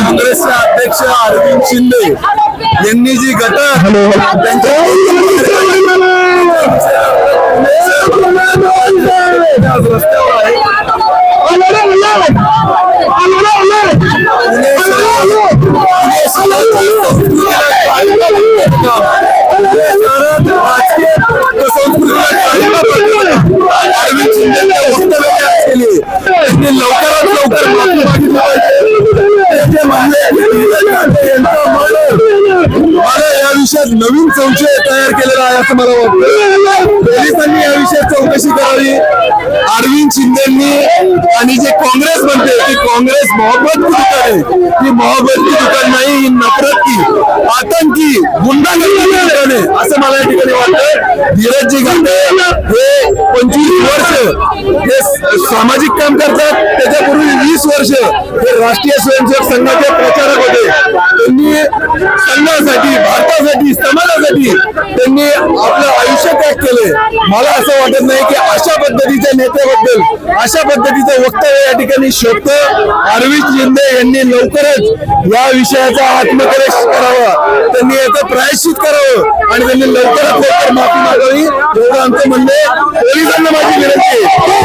एकनाथ शिंदे यांनी जी गट आज रस्त्यावर आहे अरविंद नवीन संशय तयार केलेला आहे असं मला वाटतं. पोलिसांनी या विषयात चौकशी करावी. अरविंद शिंदेनी आणि जे काँग्रेस म्हणते की काँग्रेस मोहब्बत की दुकान आहे? ती मोहब्बत की दुकान नाही ही नफरत की आतंकी गुंडागर्दी दुकान आहे असं मला या ठिकाणी वाटतं. धीरजजी गांधे हे पंचवीस वर्ष हे सामाजिक काम करतात. त्याच्यापूर्वी वीस वर्ष हे राष्ट्रीय स्वयंसेवक संघाचे प्रचारक होते. त्यांनी संघासाठी भारतासाठी समाजासाठी त्यांनी आपलं आयुष्य त्याग केले. मला असं वाटत नाही की अशा पद्धतीच्या नेत्याबद्दल अशा पद्धतीचं वक्तव्य या ठिकाणी शोधतं अरविंद शिंदे यांनी लवकरच या विषयाचा आत्मकलेश करावा. त्यांनी याचं प्रायश्चित करावं आणि त्यांनी लवकरात लवकर माफी मागावी. एवढं आमचं म्हणणं पोलिसांना माझी विनंती आहे.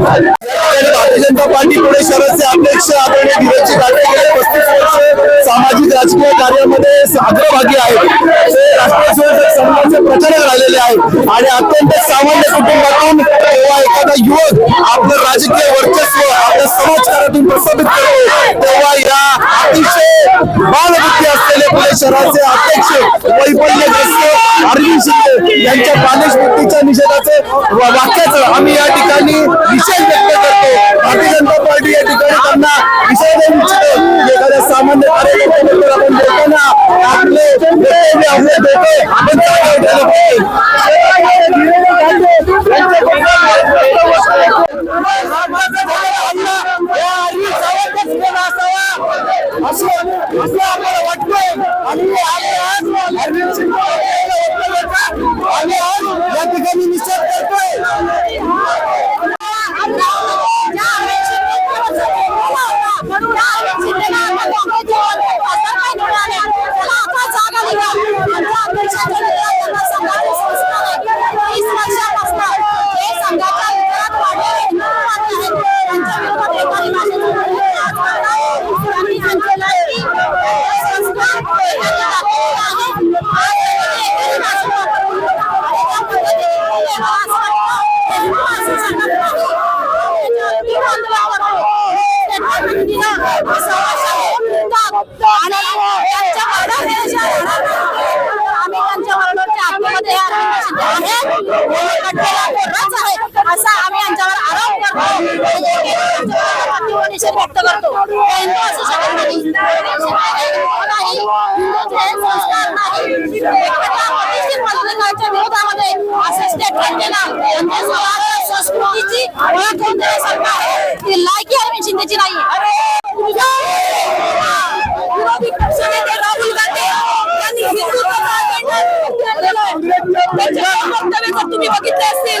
भारतीय जनता पार्टी पुणे शहराचे अध्यक्ष आदरणीय धीरजजी गांधी गेले. पस्तीस वर्ष सामाजिक राजकीय कार्यामध्ये अग्रभागी आहेत. ते राष्ट्रीय स्वयंसेवक संघाचे प्रचारक राहिलेले आहेत. आणि अत्यंत सामान्य कुटुंबातून तेव्हा एखादा युवक आपलं राजकीय वर्चस्व आपल्या समाजकारातून प्रस्थापित करतो तेव्हा या अतिशय बालबुद्धी असलेले पुणे शहराचे अध्यक्ष वैफल्यग्रस्त अरविंद शिंदे यांच्या बालिश बुद्धीच्या निषेधाचं वा- आम्ही या ठिकाणी निषेध व्यक्त करतो. भारतीय जनता पार्टी या ठिकाणी त्यांना विषय देऊ इच्छितो. एखाद्या सामान्य कार्यकर्त्याबद्दल आपण बोलताना आपले आपले धोके आपण आज ठेवलं या ठिकाणी निश्चित असा आम्ही यांच्यावर आरोप करतो निषेध व्यक्त करतो हिंदू असू शकत नाही हिंदू नाही हिंदूचे संस्कार नाही एखाद्या अतिशय पद्धतीच्या विरोधामध्ये असं स्टेटमेंट केलं म्हणजे समाज संस्कृतीची ओळख होऊन देण्यासारखं आहे ती लायकी अरविंद शिंदेची नाही विरोधी पक्षनेते राहुल गांधी यांनी वक्तव्य जर तुम्ही बघितले असतील